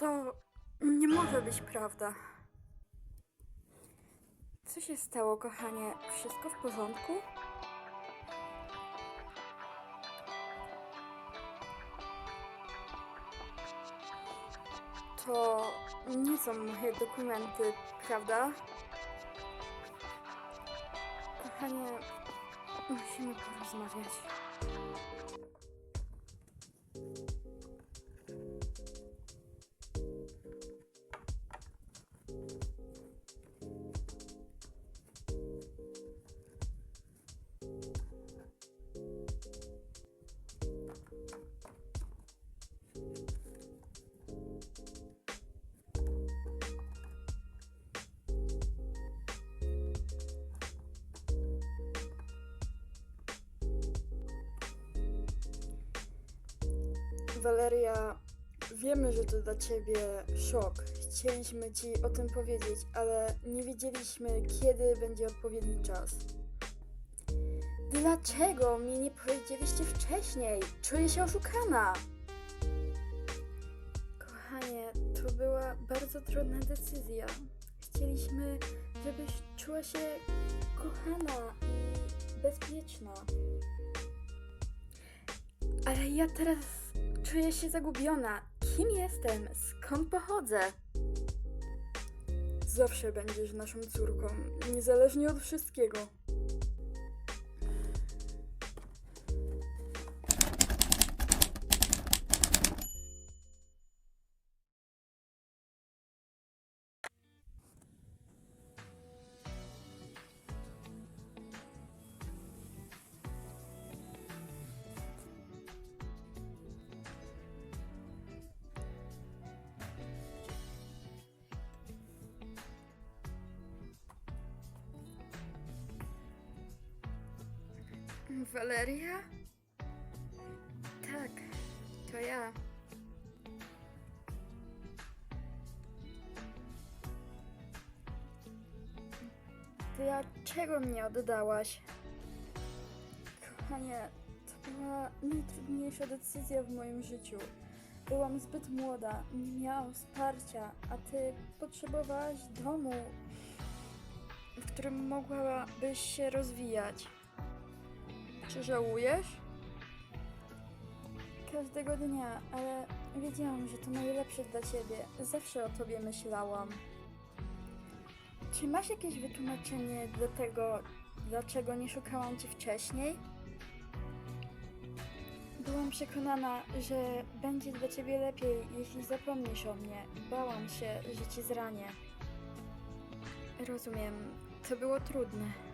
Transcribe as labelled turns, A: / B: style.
A: To nie może być prawda. Co się stało, kochanie? Wszystko w porządku? To nie są moje dokumenty, prawda? Kochanie, musimy porozmawiać. Waleria, wiemy, że to dla ciebie szok. Chcieliśmy ci o tym powiedzieć, ale nie wiedzieliśmy, kiedy będzie odpowiedni czas. Dlaczego mi nie powiedzieliście wcześniej? Czuję się oszukana. Kochanie, to była bardzo trudna decyzja. Chcieliśmy, żebyś czuła się kochana i bezpieczna. Ale ja teraz czuję się zagubiona. Kim jestem? Skąd pochodzę? Zawsze będziesz naszą córką, niezależnie od wszystkiego. Waleria? Tak, to ja. Dlaczego mnie oddałaś? Kochanie, to była najtrudniejsza decyzja w moim życiu. Byłam zbyt młoda, nie miałam wsparcia, a ty potrzebowałaś domu, w którym mogłabyś się rozwijać. Czy żałujesz? Każdego dnia, ale wiedziałam, że to najlepsze dla ciebie. Zawsze o tobie myślałam. Czy masz jakieś wytłumaczenie do tego, dlaczego nie szukałam cię wcześniej? Byłam przekonana, że będzie dla ciebie lepiej, jeśli zapomnisz o mnie. Bałam się, że cię zranię. Rozumiem, to było trudne.